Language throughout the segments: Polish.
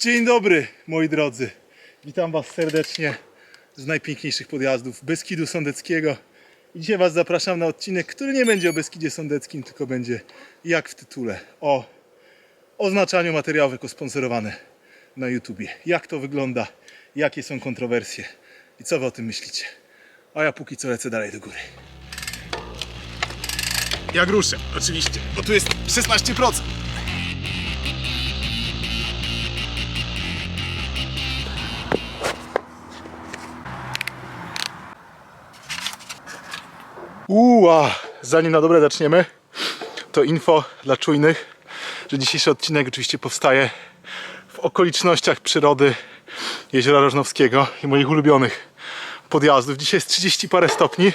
Dzień dobry, moi drodzy. Witam Was serdecznie z najpiękniejszych podjazdów Beskidu Sądeckiego. I dzisiaj Was zapraszam na odcinek, który nie będzie o Beskidzie Sądeckim, tylko będzie jak w tytule o oznaczaniu materiałów jako sponsorowane na YouTubie. Jak to wygląda, jakie są kontrowersje i co Wy o tym myślicie. A ja póki co lecę dalej do góry. Jak ruszę, oczywiście, bo tu jest 16%. Uła, zanim na dobre zaczniemy, to info dla czujnych, że dzisiejszy odcinek oczywiście powstaje w okolicznościach przyrody Jeziora Rożnowskiego i moich ulubionych podjazdów. Dzisiaj jest 30 parę stopni.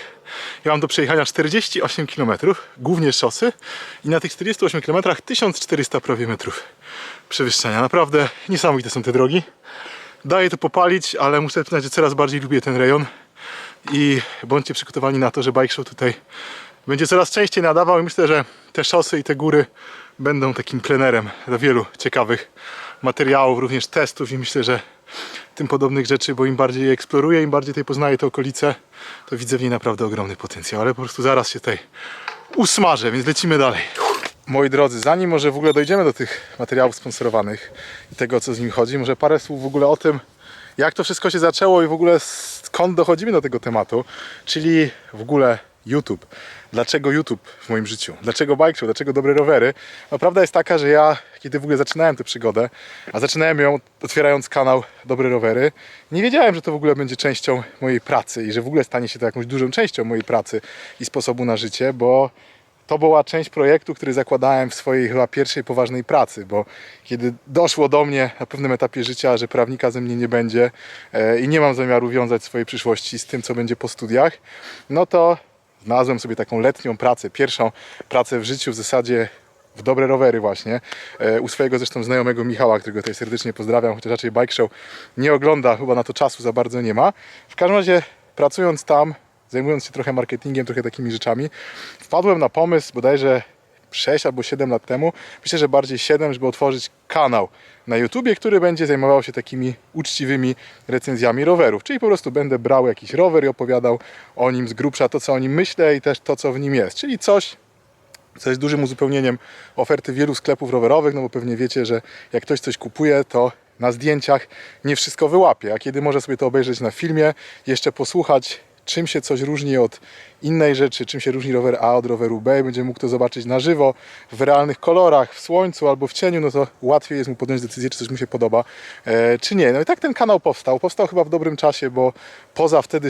Ja mam do przejechania 48 km, głównie szosy i na tych 48 km 1400 prawie metrów przewyższenia. Naprawdę niesamowite są te drogi. Daje to popalić, ale muszę przyznać, że coraz bardziej lubię ten rejon i bądźcie przygotowani na to, że Bike Show tutaj będzie coraz częściej nadawał i myślę, że te szosy i te góry będą takim plenerem dla wielu ciekawych materiałów, również testów i myślę, że tym podobnych rzeczy, bo im bardziej je eksploruję, im bardziej tutaj poznaję te okolice, to widzę w niej naprawdę ogromny potencjał, ale po prostu zaraz się tutaj usmażę, więc lecimy dalej. Moi drodzy, zanim może w ogóle dojdziemy do tych materiałów sponsorowanych i tego, co z nimi chodzi, może parę słów w ogóle o tym, jak to wszystko się zaczęło i w ogóle skąd dochodzimy do tego tematu, czyli w ogóle YouTube. Dlaczego YouTube w moim życiu? Dlaczego bike show? Dlaczego dobre rowery? No prawda jest taka, że ja, kiedy w ogóle zaczynałem tę przygodę, a zaczynałem ją otwierając kanał Dobre Rowery, nie wiedziałem, że to w ogóle będzie częścią mojej pracy i że w ogóle stanie się to jakąś dużą częścią mojej pracy i sposobu na życie, bo to była część projektu, który zakładałem w swojej chyba pierwszej poważnej pracy, bo kiedy doszło do mnie na pewnym etapie życia, że prawnika ze mnie nie będzie e, i nie mam zamiaru wiązać swojej przyszłości z tym, co będzie po studiach, no to znalazłem sobie taką letnią pracę, pierwszą pracę w życiu w zasadzie w dobre rowery właśnie. E, U swojego zresztą znajomego Michała, którego tutaj serdecznie pozdrawiam, chociaż raczej bike show nie ogląda, chyba na to czasu za bardzo nie ma. W każdym razie pracując tam, zajmując się trochę marketingiem, trochę takimi rzeczami, wpadłem na pomysł bodajże 6 albo 7 lat temu, myślę, że bardziej 7, żeby otworzyć kanał na YouTubie, który będzie zajmował się takimi uczciwymi recenzjami rowerów. Czyli po prostu będę brał jakiś rower i opowiadał o nim z grubsza to, co o nim myślę i też to, co w nim jest. Czyli coś, co jest dużym uzupełnieniem oferty wielu sklepów rowerowych, no bo pewnie wiecie, że jak ktoś coś kupuje, to na zdjęciach nie wszystko wyłapie, a kiedy może sobie to obejrzeć na filmie, jeszcze posłuchać czym się coś różni od innej rzeczy, czym się różni rower A od roweru B, będzie mógł to zobaczyć na żywo, w realnych kolorach, w słońcu albo w cieniu, no to łatwiej jest mu podjąć decyzję, czy coś mu się podoba, e, czy nie. No i tak ten kanał powstał. Powstał chyba w dobrym czasie, bo poza wtedy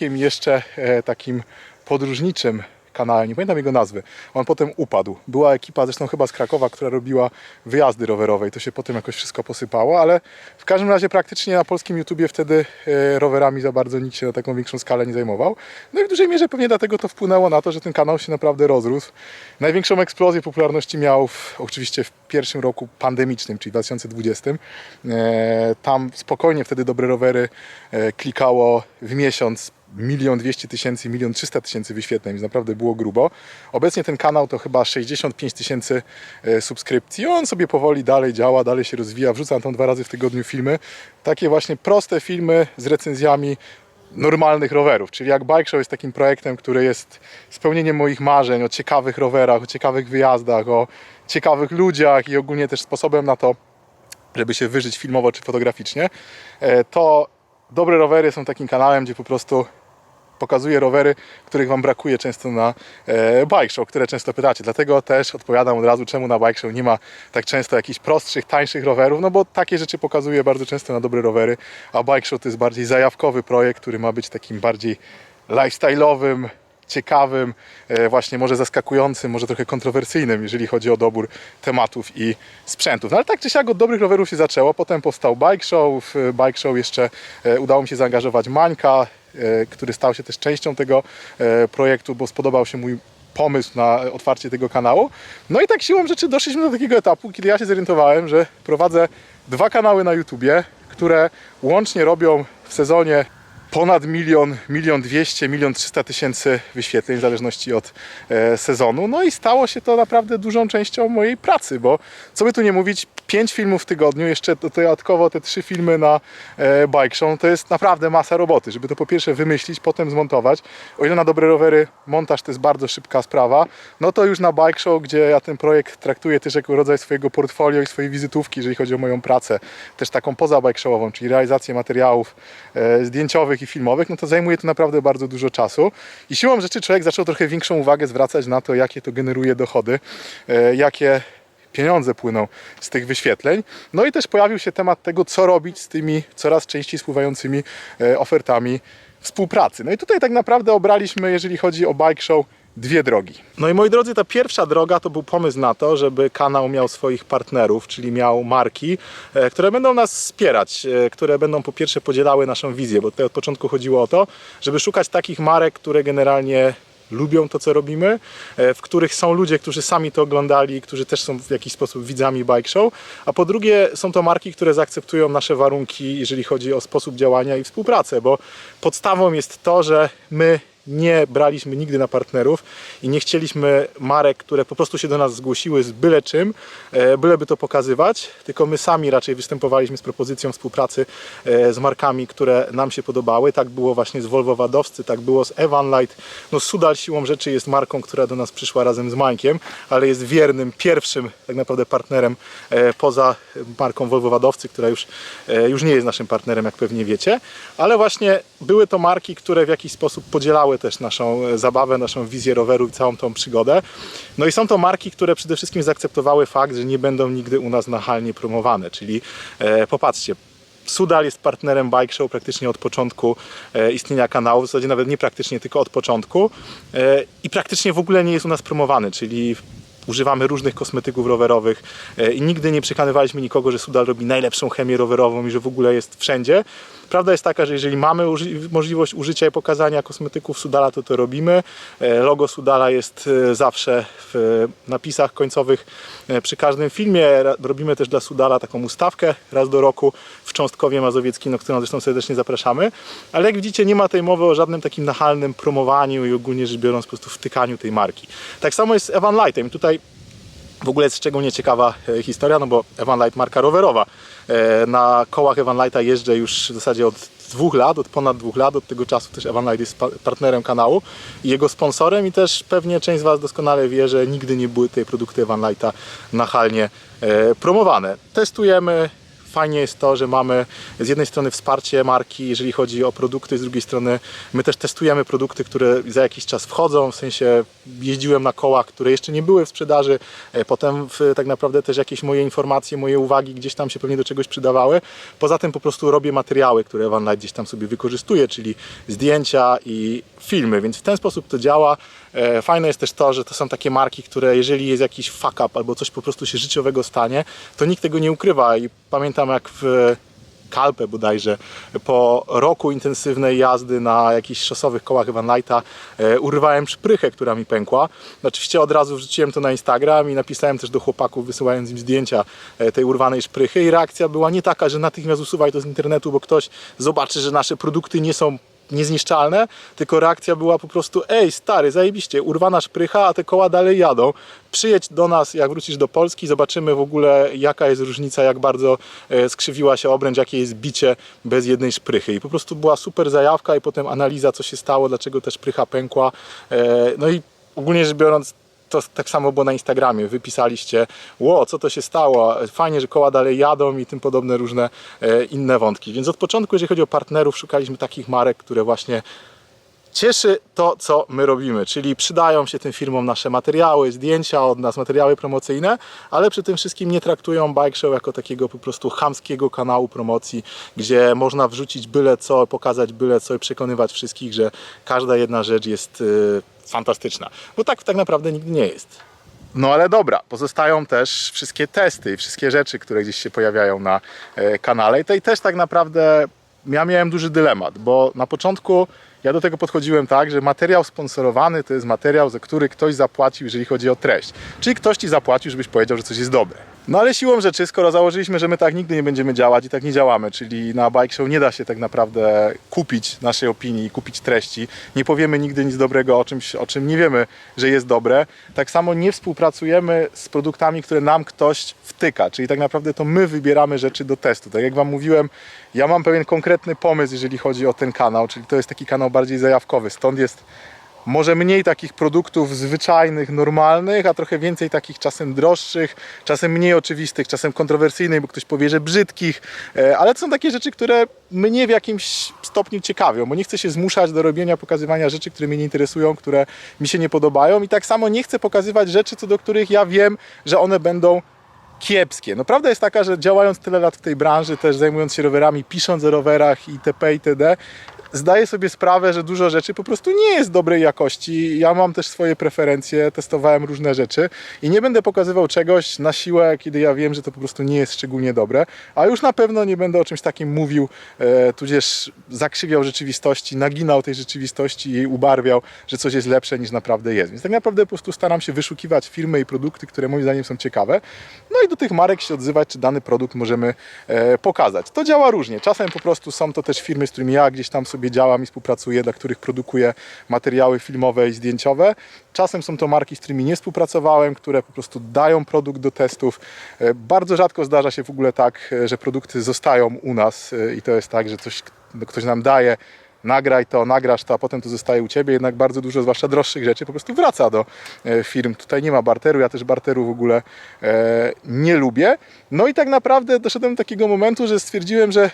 i jeszcze e, takim podróżniczym kanale, nie pamiętam jego nazwy. On potem upadł. Była ekipa, zresztą chyba z Krakowa, która robiła wyjazdy rowerowe i to się potem jakoś wszystko posypało, ale w każdym razie praktycznie na polskim YouTubie wtedy e, rowerami za bardzo nikt się na taką większą skalę nie zajmował. No i w dużej mierze pewnie dlatego to wpłynęło na to, że ten kanał się naprawdę rozrósł. Największą eksplozję popularności miał w, oczywiście w pierwszym roku pandemicznym, czyli 2020. E, Tam spokojnie wtedy dobre rowery e, klikało w miesiąc milion dwieście tysięcy, milion trzysta tysięcy wyświetleń, więc naprawdę było grubo. Obecnie ten kanał to chyba 65 tysięcy e, subskrypcji. On sobie powoli dalej działa, dalej się rozwija. Wrzucam tam dwa razy w tygodniu filmy. Takie właśnie proste filmy z recenzjami normalnych rowerów. Czyli jak Bike Show jest takim projektem, który jest spełnieniem moich marzeń o ciekawych rowerach, o ciekawych wyjazdach, o ciekawych ludziach i ogólnie też sposobem na to, żeby się wyżyć filmowo czy fotograficznie, e, to dobre rowery są takim kanałem, gdzie po prostu pokazuję rowery, których Wam brakuje często na e, bike show, które często pytacie. Dlatego też odpowiadam od razu, czemu na bike show nie ma tak często jakichś prostszych, tańszych rowerów, no bo takie rzeczy pokazuję bardzo często na dobre rowery, a bike show to jest bardziej zajawkowy projekt, który ma być takim bardziej lifestyle'owym, ciekawym, e, właśnie może zaskakującym, może trochę kontrowersyjnym, jeżeli chodzi o dobór tematów i sprzętów. No ale tak czy siak od dobrych rowerów się zaczęło, potem powstał Bike Show, w Bike Show jeszcze e, udało mi się zaangażować Mańka, który stał się też częścią tego e, projektu, bo spodobał się mój pomysł na otwarcie tego kanału. No i tak siłą rzeczy doszliśmy do takiego etapu, kiedy ja się zorientowałem, że prowadzę dwa kanały na YouTubie, które łącznie robią w sezonie ponad milion, milion dwieście, milion trzysta tysięcy wyświetleń w zależności od e, sezonu. No i stało się to naprawdę dużą częścią mojej pracy, bo co by tu nie mówić, pięć filmów w tygodniu, jeszcze do- dodatkowo te trzy filmy na e, Bike Show, to jest naprawdę masa roboty, żeby to po pierwsze wymyślić, potem zmontować. O ile na dobre rowery montaż to jest bardzo szybka sprawa, no to już na Bike Show, gdzie ja ten projekt traktuję też jako rodzaj swojego portfolio i swojej wizytówki, jeżeli chodzi o moją pracę, też taką poza bike showową, czyli realizację materiałów e, zdjęciowych filmowych, no to zajmuje to naprawdę bardzo dużo czasu. I siłą rzeczy człowiek zaczął trochę większą uwagę zwracać na to, jakie to generuje dochody, e, jakie pieniądze płyną z tych wyświetleń. No i też pojawił się temat tego, co robić z tymi coraz częściej spływającymi e, ofertami współpracy. No i tutaj tak naprawdę obraliśmy, jeżeli chodzi o bike show, dwie drogi. No i moi drodzy, ta pierwsza droga to był pomysł na to, żeby kanał miał swoich partnerów, czyli miał marki, e, które będą nas wspierać, e, które będą po pierwsze podzielały naszą wizję, bo tutaj od początku chodziło o to, żeby szukać takich marek, które generalnie lubią to, co robimy, e, w których są ludzie, którzy sami to oglądali, którzy też są w jakiś sposób widzami bike show, a po drugie są to marki, które zaakceptują nasze warunki, jeżeli chodzi o sposób działania i współpracę, bo podstawą jest to, że my nie braliśmy nigdy na partnerów i nie chcieliśmy marek, które po prostu się do nas zgłosiły z byle czym, e, byleby to pokazywać, tylko my sami raczej występowaliśmy z propozycją współpracy e, z markami, które nam się podobały. Tak było właśnie z Volvo Wadowscy, tak było z Evan Light. No Sudal siłą rzeczy jest marką, która do nas przyszła razem z Mańkiem, ale jest wiernym, pierwszym tak naprawdę partnerem e, poza marką Volvo Wadowcy, która już, już nie jest naszym partnerem, jak pewnie wiecie, ale właśnie były to marki, które w jakiś sposób podzielały też naszą e, zabawę, naszą wizję roweru i całą tą przygodę. No i są to marki, które przede wszystkim zaakceptowały fakt, że nie będą nigdy u nas nachalnie promowane, czyli e, popatrzcie, Sudal jest partnerem Bike Show praktycznie od początku e, istnienia kanału, w zasadzie nawet nie praktycznie, tylko od początku e, i praktycznie w ogóle nie jest u nas promowany, czyli używamy różnych kosmetyków rowerowych i nigdy nie przekonywaliśmy nikogo, że Sudal robi najlepszą chemię rowerową i że w ogóle jest wszędzie. Prawda jest taka, że jeżeli mamy uży- możliwość użycia i pokazania kosmetyków Sudala, to to robimy. E, Logo Sudala jest e, zawsze w e, napisach końcowych przy każdym filmie. Robimy też dla Sudala taką ustawkę raz do roku w Cząstkowie Mazowieckim, na którą zresztą serdecznie zapraszamy. Ale jak widzicie, nie ma tej mowy o żadnym takim nachalnym promowaniu i ogólnie rzecz biorąc po prostu wtykaniu tej marki. Tak samo jest z Evan Lightem. Tutaj w ogóle jest szczególnie ciekawa e, historia, no bo Evan Light marka rowerowa. E, Na kołach Evan Lighta jeżdżę już w zasadzie od dwóch lat, od ponad dwóch lat, od tego czasu też Evan Light jest pa- partnerem kanału i jego sponsorem i też pewnie część z Was doskonale wie, że nigdy nie były te produkty Evan Lighta nachalnie e, promowane. Testujemy, Fajnie jest to, że mamy z jednej strony wsparcie marki, jeżeli chodzi o produkty, z drugiej strony my też testujemy produkty, które za jakiś czas wchodzą, w sensie jeździłem na kołach, które jeszcze nie były w sprzedaży, e, potem w, tak naprawdę też jakieś moje informacje, moje uwagi gdzieś tam się pewnie do czegoś przydawały. Poza tym po prostu robię materiały, które Van Light gdzieś tam sobie wykorzystuje, czyli zdjęcia i filmy, więc w ten sposób to działa. E, Fajne jest też to, że to są takie marki, które jeżeli jest jakiś fuck up albo coś po prostu się życiowego stanie, to nikt tego nie ukrywa i pamiętam jak w Kalpę bodajże po roku intensywnej jazdy na jakichś szosowych kołach Van Lighta e, urwałem szprychę, która mi pękła. Oczywiście od razu wrzuciłem to na Instagram i napisałem też do chłopaków wysyłając im zdjęcia e, tej urwanej szprychy i reakcja była nie taka, że natychmiast usuwaj to z internetu, bo ktoś zobaczy, że nasze produkty nie są niezniszczalne, tylko reakcja była po prostu ej stary, zajebiście, urwana szprycha, a te koła dalej jadą. Przyjedź do nas, jak wrócisz do Polski, zobaczymy w ogóle jaka jest różnica, jak bardzo e, skrzywiła się obręcz, jakie jest bicie bez jednej szprychy. I po prostu była super zajawka i potem analiza, co się stało, dlaczego ta szprycha pękła. E, No i ogólnie rzecz biorąc, to tak samo było na Instagramie. Wypisaliście, ło, co to się stało, fajnie, że koła dalej jadą i tym podobne różne e, inne wątki. Więc od początku, jeżeli chodzi o partnerów, szukaliśmy takich marek, które właśnie cieszy to, co my robimy, czyli przydają się tym firmom nasze materiały, zdjęcia od nas, materiały promocyjne, ale przy tym wszystkim nie traktują Bike Show jako takiego po prostu chamskiego kanału promocji, gdzie można wrzucić byle co, pokazać byle co i przekonywać wszystkich, że każda jedna rzecz jest y, fantastyczna. Bo tak tak naprawdę nigdy nie jest. No ale dobra, pozostają też wszystkie testy i wszystkie rzeczy, które gdzieś się pojawiają na e, kanale. I tutaj też tak naprawdę ja miałem duży dylemat, bo na początku Ja do tego podchodziłem tak, że materiał sponsorowany to jest materiał, za który ktoś zapłacił, jeżeli chodzi o treść. Czyli ktoś ci zapłacił, żebyś powiedział, że coś jest dobre. No ale siłą rzeczy, skoro założyliśmy, że my tak nigdy nie będziemy działać i tak nie działamy, czyli na Bike Show nie da się tak naprawdę kupić naszej opinii, kupić treści, nie powiemy nigdy nic dobrego o czymś, o czym nie wiemy, że jest dobre, tak samo nie współpracujemy z produktami, które nam ktoś wtyka, czyli tak naprawdę to my wybieramy rzeczy do testu. Tak jak Wam mówiłem, ja mam pewien konkretny pomysł, jeżeli chodzi o ten kanał, czyli to jest taki kanał bardziej zajawkowy, stąd jest może mniej takich produktów zwyczajnych, normalnych, a trochę więcej takich czasem droższych, czasem mniej oczywistych, czasem kontrowersyjnych, bo ktoś powie, że brzydkich, e, ale to są takie rzeczy, które mnie w jakimś stopniu ciekawią, bo nie chcę się zmuszać do robienia, pokazywania rzeczy, które mnie nie interesują, które mi się nie podobają. I tak samo nie chcę pokazywać rzeczy, co do których ja wiem, że one będą kiepskie. No prawda jest taka, że działając tyle lat w tej branży, też zajmując się rowerami, pisząc o rowerach itp. itd., zdaję sobie sprawę, że dużo rzeczy po prostu nie jest dobrej jakości. Ja mam też swoje preferencje, testowałem różne rzeczy i nie będę pokazywał czegoś na siłę, kiedy ja wiem, że to po prostu nie jest szczególnie dobre, a już na pewno nie będę o czymś takim mówił, e, tudzież zakrzywiał rzeczywistości, naginał tej rzeczywistości i ubarwiał, że coś jest lepsze niż naprawdę jest. Więc tak naprawdę po prostu staram się wyszukiwać firmy i produkty, które moim zdaniem są ciekawe, no i do tych marek się odzywać, czy dany produkt możemy e, pokazać. To działa różnie. Czasem po prostu są to też firmy, z którymi ja gdzieś tam sobie działam i współpracuję, dla których produkuję materiały filmowe i zdjęciowe. Czasem są to marki, z którymi nie współpracowałem, które po prostu dają produkt do testów. E, Bardzo rzadko zdarza się w ogóle tak, e, że produkty zostają u nas i to jest tak, że coś ktoś nam daje, nagraj to, nagrasz to, a potem to zostaje u Ciebie. Jednak bardzo dużo, zwłaszcza droższych rzeczy, po prostu wraca do e, firm. Tutaj nie ma barteru, ja też barteru w ogóle e, nie lubię. No i tak naprawdę doszedłem do takiego momentu, że stwierdziłem, że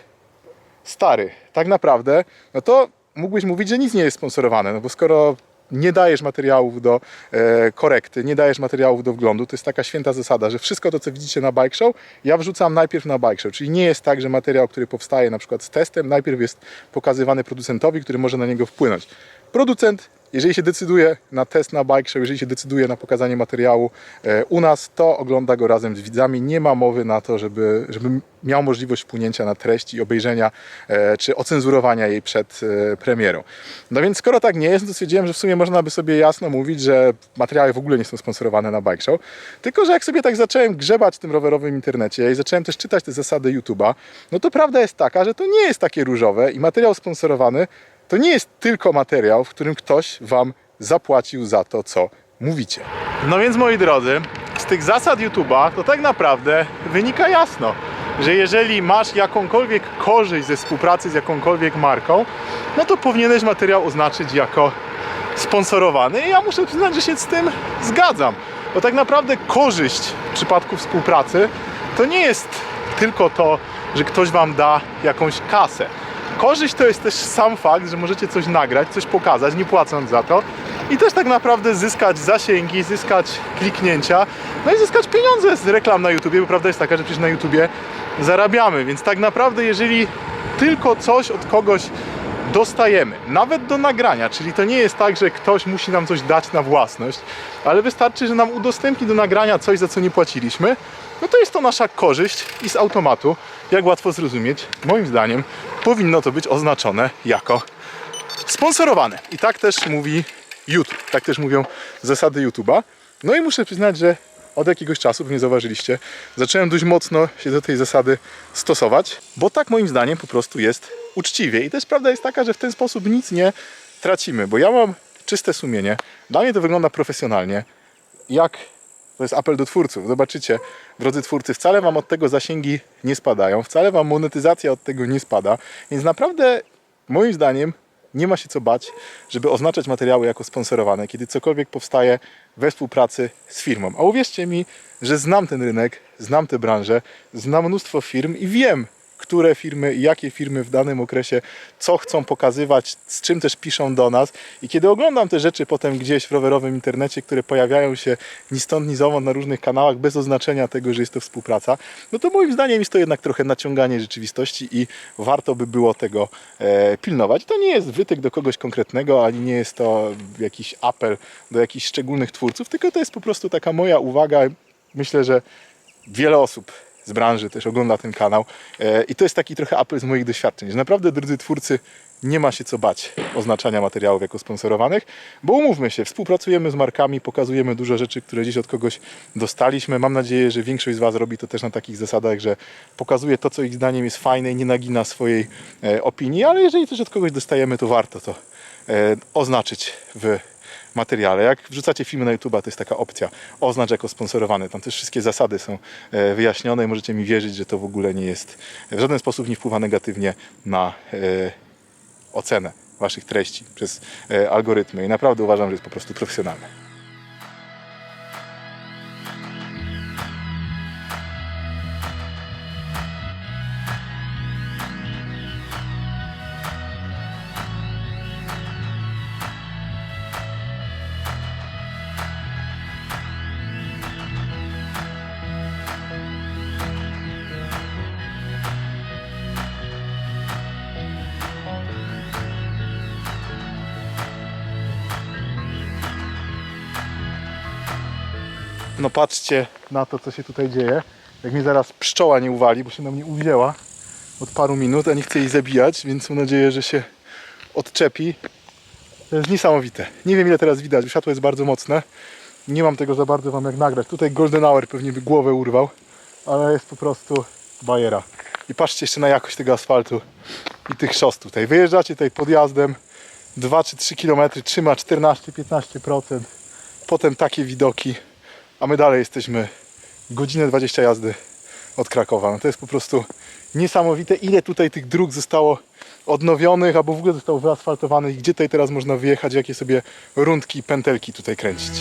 stary, tak naprawdę, no to mógłbyś mówić, że nic nie jest sponsorowane, no bo skoro nie dajesz materiałów do e, korekty, nie dajesz materiałów do wglądu, to jest taka święta zasada, że wszystko to, co widzicie na Bike Show, ja wrzucam najpierw na Bike Show, czyli nie jest tak, że materiał, który powstaje na przykład z testem, najpierw jest pokazywany producentowi, który może na niego wpłynąć. Producent jeżeli się decyduje na test na bike show, jeżeli się decyduje na pokazanie materiału e, u nas, to ogląda go razem z widzami. Nie ma mowy na to, żeby, żeby miał możliwość wpłynięcia na treść i obejrzenia e, czy ocenzurowania jej przed e, premierą. No więc skoro tak nie jest, to stwierdziłem, że w sumie można by sobie jasno mówić, że materiały w ogóle nie są sponsorowane na bike show. Tylko, że jak sobie tak zacząłem grzebać w tym rowerowym internecie i zacząłem też czytać te zasady YouTube'a, no to prawda jest taka, że to nie jest takie różowe i materiał sponsorowany to nie jest tylko materiał, w którym ktoś Wam zapłacił za to, co mówicie. No więc moi drodzy, z tych zasad YouTube'a to tak naprawdę wynika jasno, że jeżeli masz jakąkolwiek korzyść ze współpracy z jakąkolwiek marką, no to powinieneś materiał oznaczyć jako sponsorowany i ja muszę przyznać, że się z tym zgadzam. Bo tak naprawdę korzyść w przypadku współpracy to nie jest tylko to, że ktoś Wam da jakąś kasę. Korzyść to jest też sam fakt, że możecie coś nagrać, coś pokazać, nie płacąc za to. I też tak naprawdę zyskać zasięgi, zyskać kliknięcia, no i zyskać pieniądze z reklam na YouTubie, bo prawda jest taka, że przecież na YouTubie zarabiamy, więc tak naprawdę jeżeli tylko coś od kogoś dostajemy, nawet do nagrania, czyli to nie jest tak, że ktoś musi nam coś dać na własność, ale wystarczy, że nam udostępni do nagrania coś, za co nie płaciliśmy, no to jest to nasza korzyść i z automatu, jak łatwo zrozumieć, moim zdaniem powinno to być oznaczone jako sponsorowane. I tak też mówi YouTube, tak też mówią zasady YouTube'a. No i muszę przyznać, że od jakiegoś czasu, pewnie zauważyliście, zacząłem dość mocno się do tej zasady stosować, bo tak moim zdaniem po prostu jest uczciwie. I też prawda jest taka, że w ten sposób nic nie tracimy, bo ja mam czyste sumienie, dla mnie to wygląda profesjonalnie, jak to jest apel do twórców. Zobaczycie, drodzy twórcy, wcale wam od tego zasięgi nie spadają, wcale wam monetyzacja od tego nie spada, więc naprawdę moim zdaniem nie ma się co bać, żeby oznaczać materiały jako sponsorowane, kiedy cokolwiek powstaje we współpracy z firmą. A uwierzcie mi, że znam ten rynek, znam tę branżę, znam mnóstwo firm i wiem, które firmy i jakie firmy w danym okresie co chcą pokazywać, z czym też piszą do nas. I kiedy oglądam te rzeczy potem gdzieś w rowerowym internecie, które pojawiają się ni stąd, ni zowąd na różnych kanałach, bez oznaczenia tego, że jest to współpraca, no to moim zdaniem jest to jednak trochę naciąganie rzeczywistości i warto by było tego e, pilnować. To nie jest wytyk do kogoś konkretnego, ani nie jest to jakiś apel do jakichś szczególnych twórców, tylko to jest po prostu taka moja uwaga. Myślę, że wiele osób z branży też ogląda ten kanał. E, I to jest taki trochę apel z moich doświadczeń, że naprawdę, drodzy twórcy, nie ma się co bać oznaczania materiałów jako sponsorowanych, bo umówmy się, współpracujemy z markami, pokazujemy dużo rzeczy, które gdzieś od kogoś dostaliśmy. Mam nadzieję, że większość z Was robi to też na takich zasadach, że pokazuje to, co ich zdaniem jest fajne i nie nagina swojej e, opinii, ale jeżeli coś od kogoś dostajemy, to warto to e, oznaczyć w materiale. Jak wrzucacie filmy na YouTube, to jest taka opcja oznacz jako sponsorowany. Tam też wszystkie zasady są e, wyjaśnione i możecie mi wierzyć, że to w ogóle nie jest, w żaden sposób nie wpływa negatywnie na e, ocenę waszych treści przez e, algorytmy i naprawdę uważam, że jest po prostu profesjonalne. No patrzcie na to, co się tutaj dzieje. Jak mnie zaraz pszczoła nie uwali, bo się na mnie uwzięła od paru minut, a nie chcę jej zabijać, więc mam nadzieję, że się odczepi. To jest niesamowite. Nie wiem ile teraz widać, bo światło jest bardzo mocne. Nie mam tego za bardzo wam jak nagrać. Tutaj Golden Hour pewnie by głowę urwał, ale jest po prostu bajera. I patrzcie jeszcze na jakość tego asfaltu i tych szos tutaj. Wyjeżdżacie tutaj podjazdem 2 czy 3 km, trzyma 14-15%. Potem takie widoki a my dalej jesteśmy godzinę 20 jazdy od Krakowa. No to jest po prostu niesamowite, ile tutaj tych dróg zostało odnowionych, albo w ogóle zostało wyasfaltowanych, gdzie tutaj teraz można wyjechać, jakie sobie rundki, pętelki tutaj kręcić.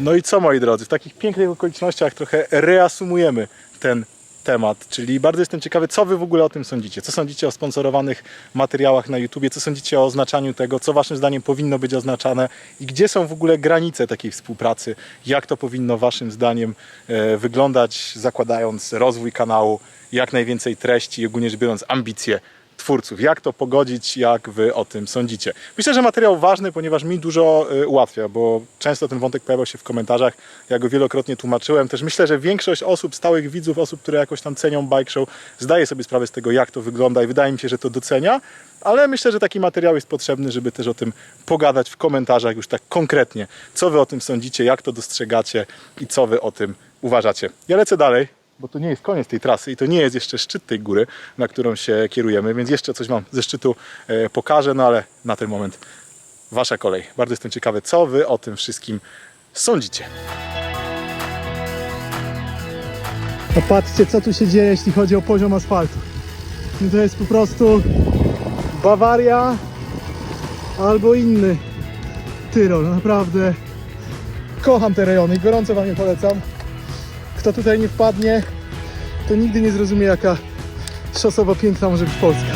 No i co moi drodzy, w takich pięknych okolicznościach trochę reasumujemy ten temat, czyli bardzo jestem ciekawy, co wy w ogóle o tym sądzicie. Co sądzicie o sponsorowanych materiałach na YouTubie, co sądzicie o oznaczaniu tego, co waszym zdaniem powinno być oznaczane? I gdzie są w ogóle granice takiej współpracy, jak to powinno waszym zdaniem e, wyglądać, zakładając rozwój kanału, jak najwięcej treści i ogólnie rzecz biorąc ambicje twórców. Jak to pogodzić, jak wy o tym sądzicie? Myślę, że materiał ważny, ponieważ mi dużo y, ułatwia, bo często ten wątek pojawiał się w komentarzach. Ja go wielokrotnie tłumaczyłem. Też myślę, że większość osób, stałych widzów, osób, które jakoś tam cenią bike show, zdaje sobie sprawę z tego, jak to wygląda i wydaje mi się, że to docenia. Ale myślę, że taki materiał jest potrzebny, żeby też o tym pogadać w komentarzach już tak konkretnie. Co wy o tym sądzicie, jak to dostrzegacie i co wy o tym uważacie. Ja lecę dalej bo to nie jest koniec tej trasy i to nie jest jeszcze szczyt tej góry, na którą się kierujemy, więc jeszcze coś Wam ze szczytu e, pokażę, no ale na ten moment Wasza kolej. Bardzo jestem ciekawy, co Wy o tym wszystkim sądzicie. Popatrzcie, co tu się dzieje, jeśli chodzi o poziom asfaltu. No To jest po prostu Bawaria albo inny Tyrol. Naprawdę kocham te rejony i gorąco Wam je polecam. Kto tutaj nie wpadnie, to nigdy nie zrozumie, jaka szosowo piękna może być Polska.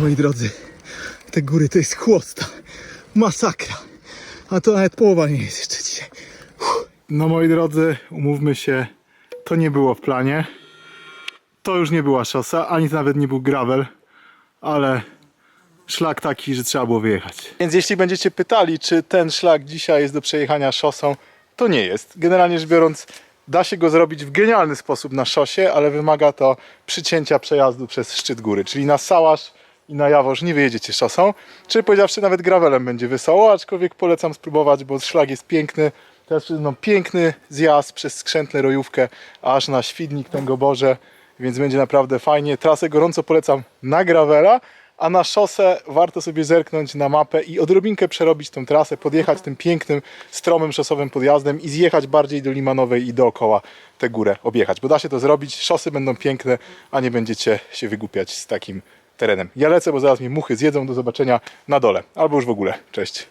Moi drodzy, te góry to jest chłosta. Masakra. A to nawet połowa nie jest jeszcze dzisiaj. No moi drodzy, umówmy się, to nie było w planie. To już nie była szosa, ani to nawet nie był gravel, ale szlak taki, że trzeba było wyjechać. Więc jeśli będziecie pytali, czy ten szlak dzisiaj jest do przejechania szosą, to nie jest. Generalnie rzecz biorąc, da się go zrobić w genialny sposób na szosie, ale wymaga to przycięcia przejazdu przez szczyt góry, czyli na Sałasz i na Jaworzn nie wyjedziecie szosą. Czy powiedziawszy, nawet gravelem będzie wesoło, aczkolwiek polecam spróbować, bo szlag jest piękny. Teraz przed mną piękny zjazd przez skrzętne rojówkę aż na Świdnik Boże, więc będzie naprawdę fajnie. Trasę gorąco polecam na gravela, a na szosę warto sobie zerknąć na mapę i odrobinkę przerobić tą trasę, podjechać tym pięknym, stromym szosowym podjazdem i zjechać bardziej do Limanowej i dookoła tę górę objechać, bo da się to zrobić, szosy będą piękne, a nie będziecie się wygłupiać z takim terenem. Ja lecę, bo zaraz mi muchy zjedzą. Do zobaczenia na dole. Albo już w ogóle. Cześć.